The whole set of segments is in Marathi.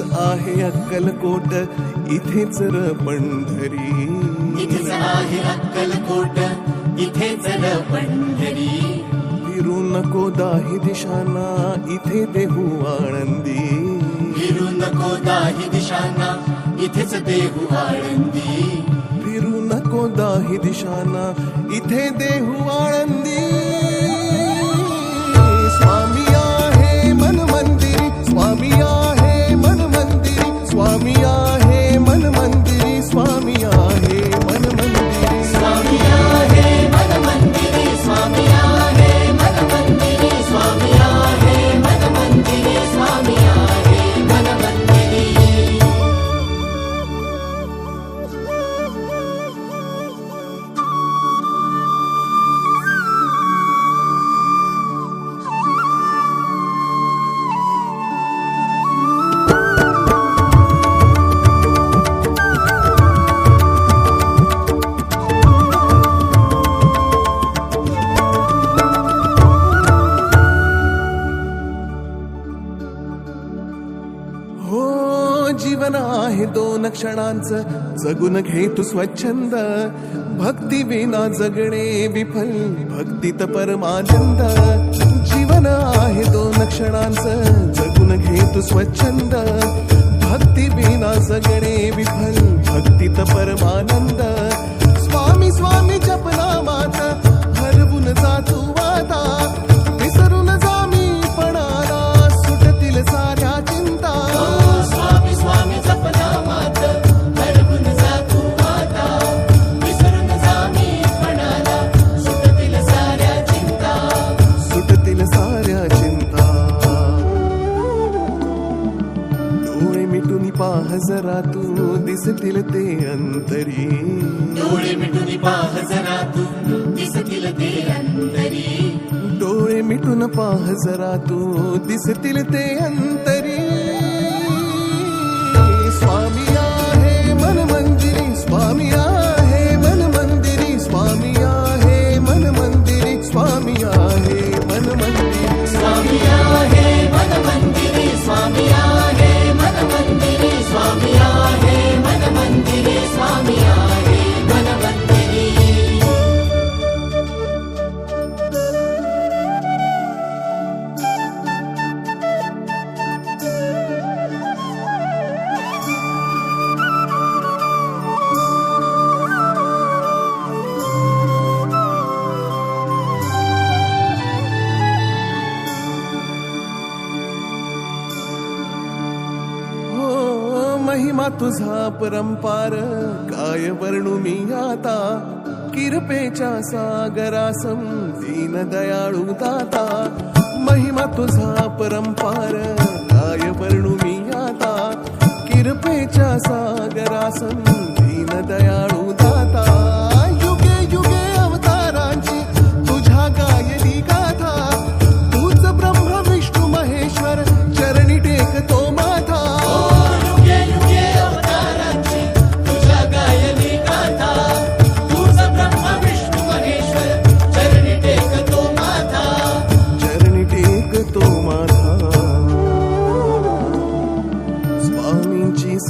आहे अक्कलकोट इथेच र पंढरी. इथेच आहे अक्कलकोट इथेच र पंढरी. फिरू नको दाही दिशांना इथे देहू आळंदी. फिरू नको दाही दिशांना इथेच देहू आळंदी. फिरू नको दाही दिशांना इथे देहू आळंदी. स्वामी आहे क्षणांचं जगून घे तू स्वच्छंद. भक्ती विना जगणे विफल भक्तीत परमानंद. जीवन आहे दोन क्षणांचं जगून घे तू स्वच्छंद. भक्ती विना जगणे विफल भक्तीत परमानंद. स्वामी स्वामी जपना माता पाह जरा तू दिसतील ते अंतरी. डोळे मिटून पाह जरा तू दिसतील ते अंतरी. डोळे मिटून पाह जरा तू दिसतील ते अंतरी. स्वामी आहे मन मंदिरी स्वामी आहे तुझा परंपार काय वर्णू मी आता? किरपेच्या सागरासम दीन दयाळू दाता. महिमा तुझा परंपार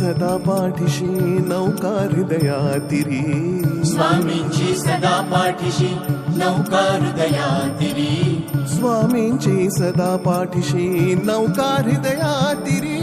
सदा पाठीशी नौका हृदयातिरी स्वामींची सदा पाठीशी नौका हृदयातिरी स्वामींची सदा पाठीशी नौका हृदयातिरी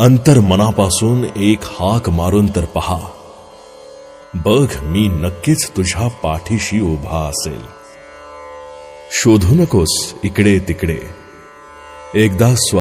अंतर मनापासून एक हाक मारून तर पहा. बघ मी नक्कीच तुझ्या पाठीशी उभा असेल. शोधू नकोस इकडे तिकडे. एकदा स्व